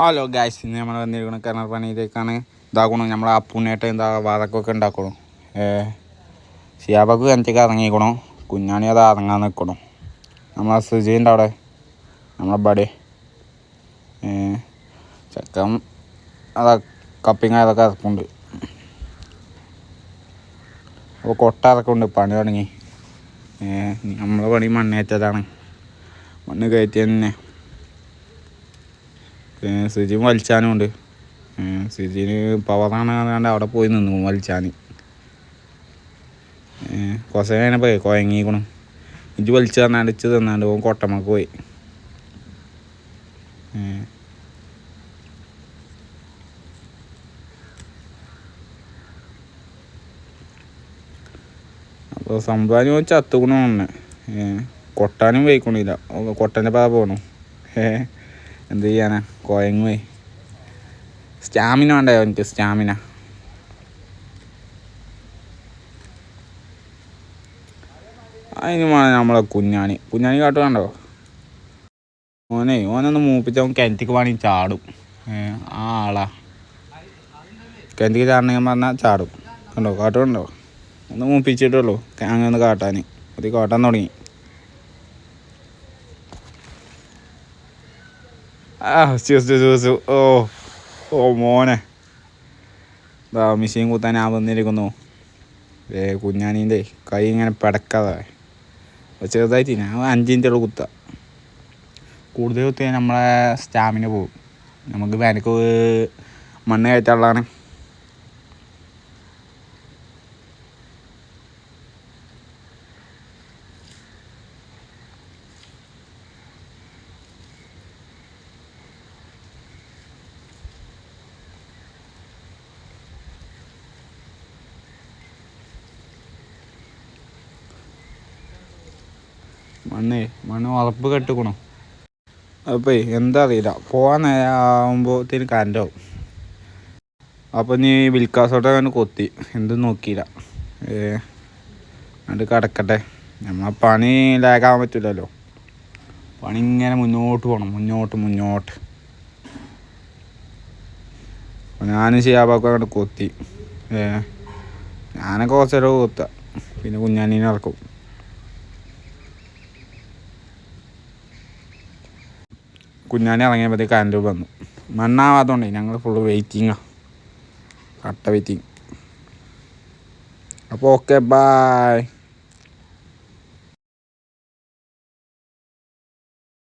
Hello guys ഇന്ന് നമ്മൾ വന്നിരിക്കുന്ന കിണർ പണിയിലേക്കാണ്. ഇതാക്കണം നമ്മൾ അപ്പുണ്ണേട്ട് എന്താ വാതക്കൊക്കെ ഉണ്ടാക്കണം. സിയാബക്ക് കിണറ്റേക്ക് ഇറങ്ങിക്കണം. കുഞ്ഞാണി അത് ഇറങ്ങാൻ നിൽക്കണം നമ്മളെ സുജീന്റെ അവിടെ. നമ്മളെ ബഡി ചക്കം അതാ കപ്പിങ് അതൊക്കെ ഇറക്കുന്നുണ്ട്. അപ്പോൾ കൊട്ട ഇറക്കുന്നുണ്ട്. പണി തുടങ്ങി. നമ്മളെ പണി മണ്ണേറ്റതാണ് മണ്ണ് കയറ്റി തന്നെ സുജിൻ വലിച്ചാനും ഉണ്ട്. സുജിന് പവറാണ് കണ്ട് അവിടെ പോയി നിന്നു വലിച്ചാൻ കുറച്ച് പോയി കുഴങ്ങിക്കണം ഇജ്ജ് വലിച്ചു തന്നാണ്ട് ഇച്ച് തന്നാണ്ട് ഓൻ കൊട്ടമ്മക്ക് പോയി. അപ്പോൾ സംഭവം ഓൻ ചത്തുക്കണു കൊട്ടാനും പോയിക്കണില്ല കൊട്ടന്റെ പാ പോണു. ഏഹ് എന്ത് ചെയ്യാനാ? കോയങ്ങുവേ സ്റ്റാമിന വേണ്ടേ എനിക്ക്? സ്റ്റാമിന. അതിന് വേണം നമ്മളെ കുഞ്ഞാണി. കുഞ്ഞാണി കാട്ട് വേണ്ടോ ഓനെ ഓനൊന്ന് മൂപ്പിച്ച അവൻ കിണറ്റിക്ക് വേണി ചാടും. ആ ആളാ. കിണറ്റിക്ക് ചാടണമെങ്കിൽ പറഞ്ഞാൽ ചാടും. കണ്ടോ? കാട്ടുണ്ടോ? ഒന്ന് മൂപ്പിച്ചിട്ടുള്ളൂ. അങ്ങനെ ഒന്ന് കാട്ടാൻ അത് കാട്ടാൻ തുടങ്ങി. ആ ചൂസു ചൂസു ഓ ഓ മോനെ. ഇതാ മിഷീൻ കുത്താൻ ആ വന്നിരിക്കുന്നു. ഏ കുഞ്ഞാനീന്റെ കൈ ഇങ്ങനെ പിടക്കാതെ. ചെറുതായിട്ട് ഞാൻ അഞ്ചിന്റെ ഉള്ളു കുത്ത കൂടുതൽ കുത്തിയാൽ നമ്മളെ സ്റ്റാമിന പോകും. നമുക്ക് വേനക്ക് മണ്ണ് കയറ്റാനുള്ളതാണ്. മണ്ണേ മണ്ണ് ഉറപ്പ് കെട്ടിക്കണോ. അപ്പോൾ എന്താ അറിയില്ല പോകാൻ ആകുമ്പോഴത്തേന് കരണ്ടാവും. അപ്പോൾ നീ വിൽക്കാസോട്ടെ അങ്ങനെ കൊത്തി. എന്തും നോക്കിയില്ല. ഏ അത് കിടക്കട്ടെ. നമ്മളെ പണി ലാഗാൻ പറ്റില്ലല്ലോ പണി ഇങ്ങനെ മുന്നോട്ട് പോകണം മുന്നോട്ട് മുന്നോട്ട്. ഞാനും ചെയ്യാബാക്കും അങ്ങോട്ട് കൊത്തി. ഏ ഞാനൊക്കെ കുറച്ചേരം കൊത്താം. പിന്നെ കുഞ്ഞാനീനെ ഇറക്കും. കുഞ്ഞാനെ ഇറങ്ങിയപ്പോഴത്തേക്ക് കറണ്ട് വന്നു. മണ്ണാവാത്തതുകൊണ്ട് ഞങ്ങൾ ഫുള്ള് വെയിറ്റിങ്ങാണ് കട്ട വെയിറ്റിങ് അപ്പോൾ ഓക്കെ ബായ്